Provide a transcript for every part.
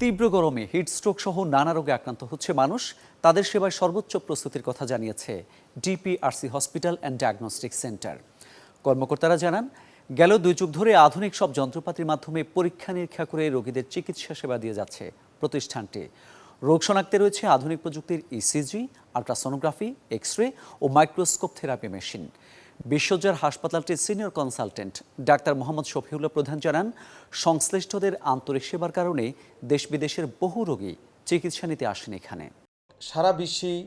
তীব্র গরমে হিটস্ট্রোক সহ নানা রোগে আক্রান্ত হচ্ছে মানুষ। তাদের সেবায় সর্বোচ্চ প্রস্তুতির কথা জানিয়েছে DPRC hospital and diagnostic centre. কর্মকর্তারা জানান, গেল দুই যুগ ধরে আধুনিক সব যন্ত্রপাতির মাধ্যমে পরীক্ষা নিরীক্ষা করে রোগীদের চিকিৎসা সেবা দিয়ে যাচ্ছে প্রতিষ্ঠানটি। রোগ শনাক্তে রয়েছে আধুনিক প্রযুক্তির ইসিজি আলট্রাসোনোগ্রাফি এক্স রে ও মাইক্রোস্কোপ থেরাপি মেশিন বিশ্বজ্জার হাসপাতালটির সিনিয়র কনসালটেন্ট ডাক্তার মোহাম্মদ শফিউল্লাহ প্রধান জানান, সংশ্লিষ্টদের আন্তরিক সেবার কারণে দেশ বিদেশের বহু রোগী চিকিৎসা নিতে আসেন এখানে। সারা বিশ্বেই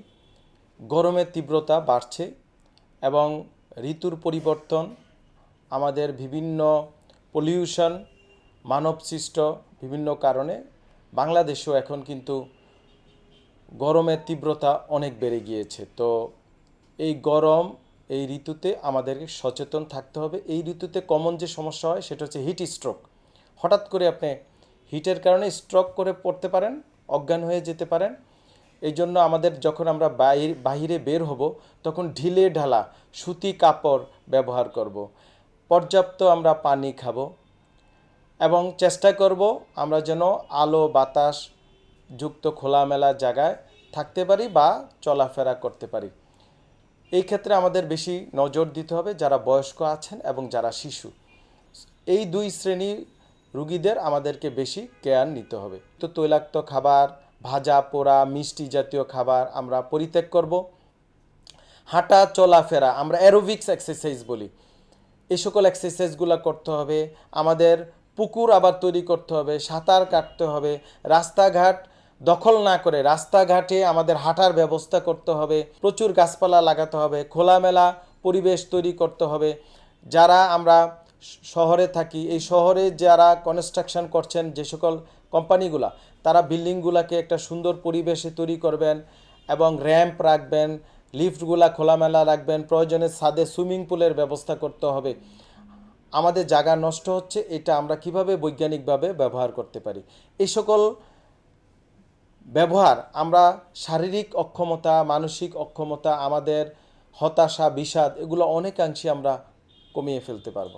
গরমের তীব্রতা বাড়ছে এবং ঋতুর পরিবর্তন, আমাদের বিভিন্ন পলিউশন মানবসৃষ্ট বিভিন্ন কারণে বাংলাদেশেও এখন কিন্তু গরমের তীব্রতা অনেক বেড়ে গিয়েছে। তো এই গরম, এই ঋতুতে আমাদেরকে সচেতন থাকতে হবে। এই ঋতুতে কমন যে সমস্যা হয়, সেটা হচ্ছে হিট স্ট্রোক হঠাৎ করে আপনি হিটের কারণে স্ট্রোক করে পড়তে পারেন, অজ্ঞান হয়ে যেতে পারেন। এই জন্য আমাদের যখন আমরা বাইর, বাহিরে বের হব, তখন ঢিলে ঢালা সুতি কাপড় ব্যবহার করব। পর্যাপ্ত আমরা পানি খাব এবং চেষ্টা করব আমরা যেন আলো, বাতাস যুক্ত খোলামেলা জায়গায় থাকতে পারি বা চলাফেরা করতে পারি। এই ক্ষেত্রে আমাদের বেশি নজর দিতে হবে যারা বয়স্ক আছেন এবং যারা শিশু। এই দুই শ্রেণির রুগীদের আমাদেরকে বেশি কেয়ার নিতে হবে। তো তৈলাক্ত খাবার, ভাজা, পোড়া, মিষ্টি জাতীয় খাবার আমরা পরিত্যাগ করব। হাঁটা, চলাফেরা আমরা অ্যারোবিক্স এক্সারসাইজ বলি। এই সকল এক্সারসাইজগুলো করতে হবে। আমাদের পুকুর আবার তৈরি করতে হবে, সাঁতার কাটতে হবে, রাস্তাঘাট দখল না করে রাস্তাঘাটে আমাদের হাঁটার ব্যবস্থা করতে হবে, প্রচুর গাছপালা লাগাতে হবে, খোলামেলা পরিবেশ তৈরি করতে হবে। যারা আমরা শহরে থাকি, এই শহরে যারা কনস্ট্রাকশন করছেন যে সকল কোম্পানিগুলা তারা বিল্ডিংগুলাকে একটা সুন্দর পরিবেশে তৈরি করবেন এবং র্যাম্প রাখবেন লিফটগুলা খোলামেলা রাখবেন, প্রয়োজনে ছাদে সুইমিং পুলের ব্যবস্থা করতে হবে। আমাদের জায়গা নষ্ট হচ্ছে, এটা আমরা কীভাবে বৈজ্ঞানিকভাবে ব্যবহার করতে পারি? এই সকল ব্যবহার, আমরা শারীরিক অক্ষমতা, মানসিক অক্ষমতা, আমাদের হতাশা, বিষাদ, এগুলো অনেকাংশে আমরা কমিয়ে ফেলতে পারব।